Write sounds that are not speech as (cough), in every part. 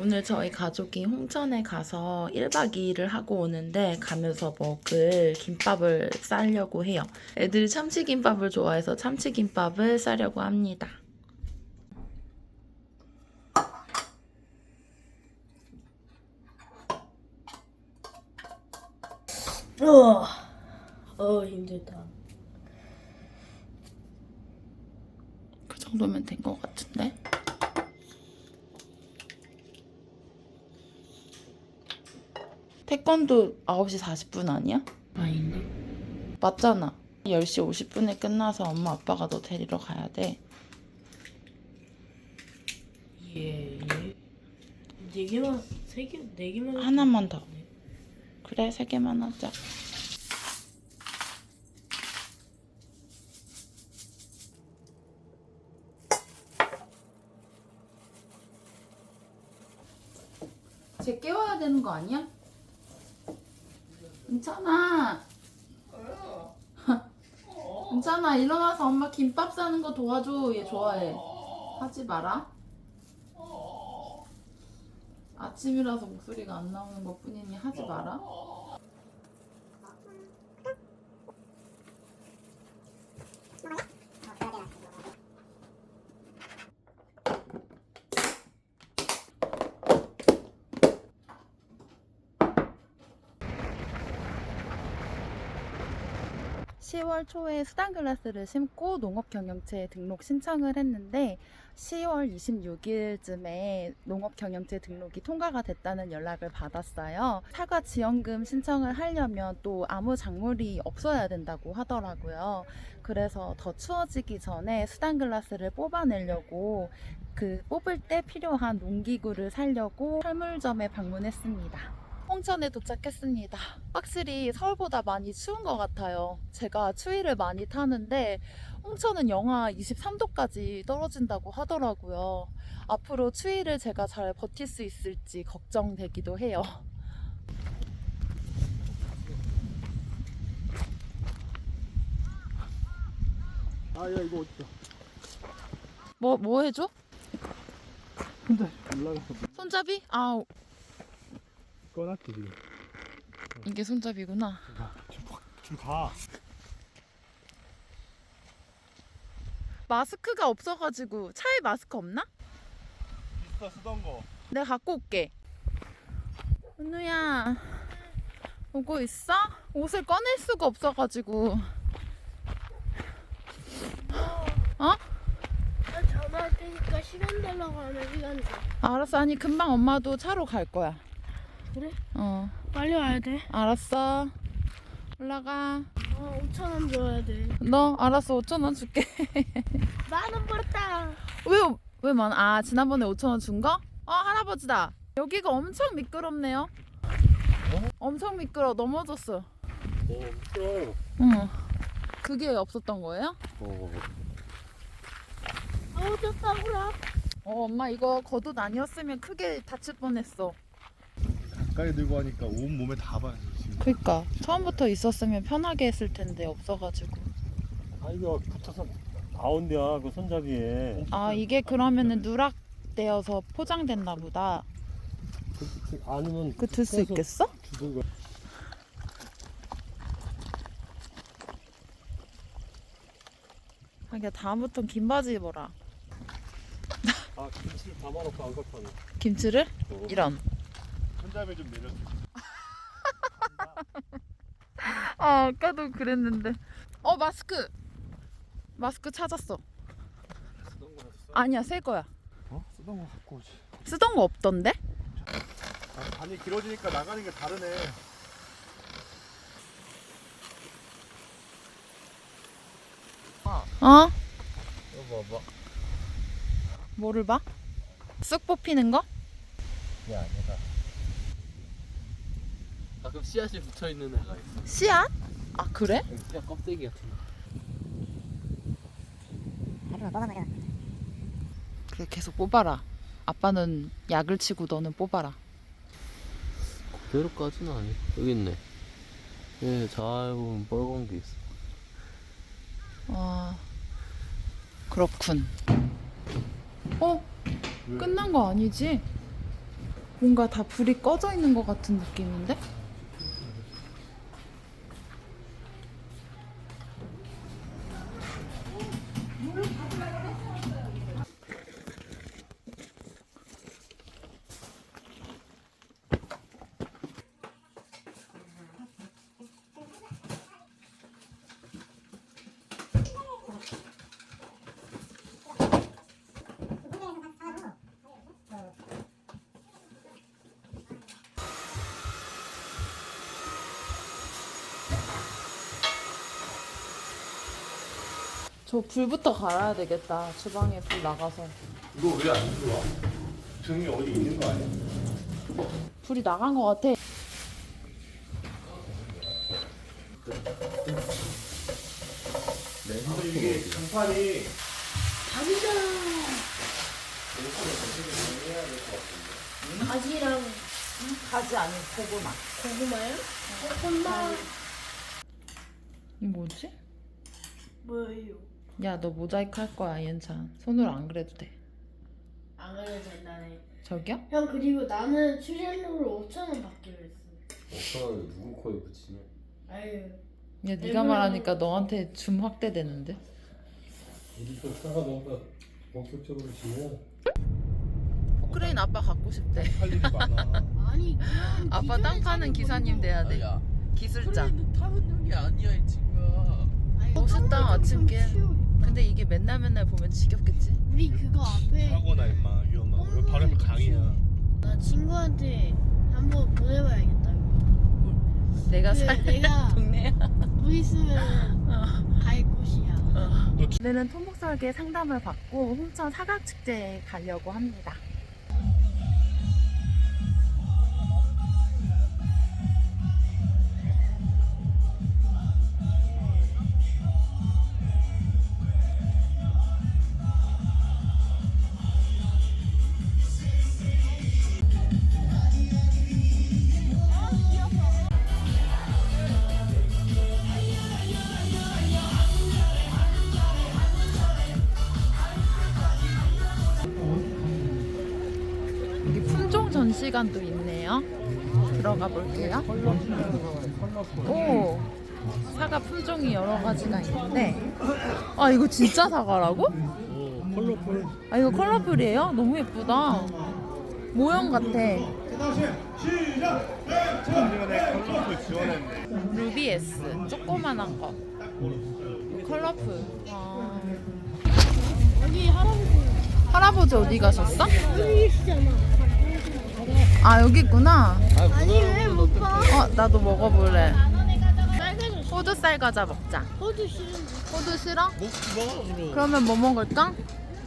오늘 저희 가족이 홍천에 가서 1박 2일을 하고 오는데 가면서 먹을 김밥을 싸려고 해요. 애들이 참치김밥을 좋아해서 참치김밥을 싸려고 합니다. 어, 어 힘들다. 그 정도면 된 것 같은데? 태권도 9시 40분 아니야? 아닌데? 맞잖아. 10시 50분에 끝나서 엄마 아빠가 너 데리러 가야 돼. 예. 네 개만 세 개, 네 개만 하나만 더. 그래, 세 개만 하자. 쟤 깨워야 되는 거 아니야? 괜찮아. (laughs) 괜찮아. 일어나서 엄마 김밥 싸는 거 도와줘. 얘 좋아해. 하지 마라. 아침이라서 목소리가 안 나오는 것 뿐이니 하지 마라. (10월) 초에 수단 글라스를 심고 농업 경영체 등록 신청을 했는데 10월 26일쯤에 농업 경영체 등록이 통과가 됐다는 연락을 받았어요. 사과 지원금 신청을 하려면 또 아무 작물이 없어야 된다고 하더라고요. 그래서 더 추워지기 전에 수단 글라스를 뽑아내려고 그 뽑을 때 필요한 농기구를 사려고 철물점에 방문했습니다. 홍천에 도착했습니다. 확실히 서울보다 많이 추운 것 같아요. 제가 추위를 많이 타는데 홍천은 영하 23도까지 떨어진다고 하더라고요. 앞으로 추위를 제가 잘 버틸 수 있을지 걱정되기도 해요. 아, 야, 이거 어디다? 뭐, 뭐 해줘? 올라가서 손잡이? 아, 꺼놨지, 지금. 이게 손잡이구나. 줄 가. 마스크가 없어가지고 차에 마스크 없나? 있어, 쓰던 거. 내가 갖고 올게. 은우야, 오고 있어? 옷을 꺼낼 수가 없어가지고. 어? 나 전화할 테니까 시간 달라고 하면 시간 줘. 알았어. 아니, 금방 엄마도 차로 갈 거야. 그래? 어, 빨리 와야 돼. 알았어. 올라가. 어, 5천 원 줘야 돼. 너, 알았어. 5천 원 줄게. (laughs) 만 원 벌었다. 왜, 왜 많아? 아, 지난번에 5천 원 준 거? 어, 할아버지다. 여기가 엄청 미끄럽네요. 엄청 미끄러. 넘어졌어. 어, 미끄러. 응. 그게 없었던 거예요? 어. 아우 좋다구라. 어, 엄마 이거 겉옷 아니었으면 크게 다칠 뻔했어. 가까이 들고 하니까 온 몸에 다 받았어, 지금. 그니까 처음부터 있었으면 편하게 했을 텐데 없어가지고. 아 이거 붙어서 가운데야 그 손잡이에 아 이게 그러면은 누락되어서 포장됐나 보다. 그, 그 아니면 그 들 수 있겠어? 주든가 하기야 다음부턴 긴 바지 입어라. 아 김치를 담아놓고 안 왔네 김치를? 어. 이런. 손잡이 좀 내려. 아 아까도 그랬는데. 어 마스크. 마스크 찾았어. 쓰던 거였어 아니야 새 거야. 어? 쓰던 거 갖고 오지. 쓰던 거 없던데? 아, 반이 길어지니까 나가는 게 다르네. 어? 이거 봐봐 뭐를 봐? 쑥 뽑히는 거? 야 내가 가끔 씨앗이 붙어 있는 애가 있어. 씨앗? 아 그래? 씨앗 껍데기 같은 거. 그래 계속 뽑아라. 아빠는 약을 치고 너는 뽑아라. 그대로까지는 아니. 여기 있네. 예, 잘 보면 빨간 게 있어. 아 그렇군. 어? 왜? 끝난 거 아니지? 뭔가 다 불이 꺼져 있는 것 같은 느낌인데? 저 불부터 갈아야 되겠다. 주방에 불 나가서. 이거 왜 안 들어와? 등이 어디 있는 거 아니야? 불이 나간 것 같아. 근데 이게 장판이 가지랑 가지 아니 고구마. 고구마요? 고구마 이 뭐지? 뭐예요? 야, 너 모자이크 할 거야, 연찬. 손으로 안 그래도 돼. 안 그래도 된다네. 저기요? 형 그리고 나는 출연료를 5천 원 받기로 했어. 어떤 누구 코에 붙이냐? 아유. 야, 네가 말하니까 너한테 줌 확대되는데? 우리 좀 싸가 뭔가 본격적으로 지면 포크레인 아빠 갖고 싶대. 할 일이 많아. (laughs) 아니 그냥 아빠 땅 파는 기사님 돼야 돼. 야, 기술자. 타는 게 아니야 이 친구야. 멋있다, 아침길. 근데 이게 맨날 맨날 보면 지겹겠지? 우리 그거 앞에 사고나 임마 위험하고 여기 바로 옆에 강이야. 나 친구한테 한번 보내봐야겠다. 이거. 내가 그살 내가 동네야. 물 있으면 갈 곳이야. 오늘은 토목설계 상담을 받고 홍천 사각축제에 가려고 합니다. 전시관도 있네요. 들어가 볼게요. 오, 사과 품종이 여러 가지가 있는데, 아 이거 진짜 사과라고? 오 컬러풀. 아 이거 컬러풀이에요? 너무 예쁘다. 모형 같아. 작년에 컬러풀 지원했네. 루비 S, 조그만한 거. 컬러풀. 아. 여기 할아버지 할아버지 어디 가셨어? 여기 계시잖아. 아 여기 있구나. 아니 왜 못 봐? 어 나도 먹어볼래. 호두쌀 과자 먹자. 호두 싫은데 호두 싫어? 먹어 그럼. 그러면 뭐 먹을까?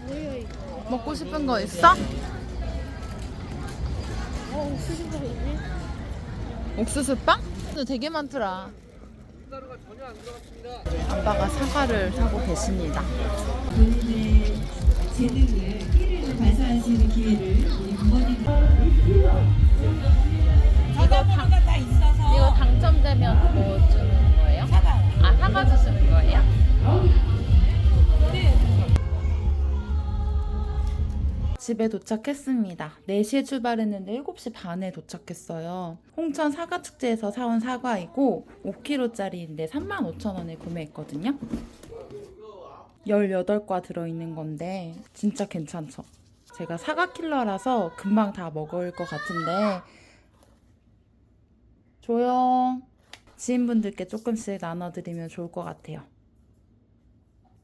뭐야 이거? 먹고 싶은 거 있어? 어 수수깡이네. 옥수수빵? 근데 되게 많더라. 아빠가 사과를 사고 계십니다. 재능을 끼를 발산하시는 기회를 우리 부모님 이거 당, 이거 당첨되면 뭐 주는 거예요? 사과. 아 사과 주시는 거예요? 집에 도착했습니다. 4시에 출발했는데 7시 반에 도착했어요. 홍천 사과축제에서 사온 사과이고 5kg짜리인데 35,000원에 구매했거든요. 18과 들어있는 건데 진짜 괜찮죠? 제가 사과 킬러라서 금방 다 먹을 것 같은데 조용. 지인분들께 조금씩 나눠드리면 좋을 것 같아요.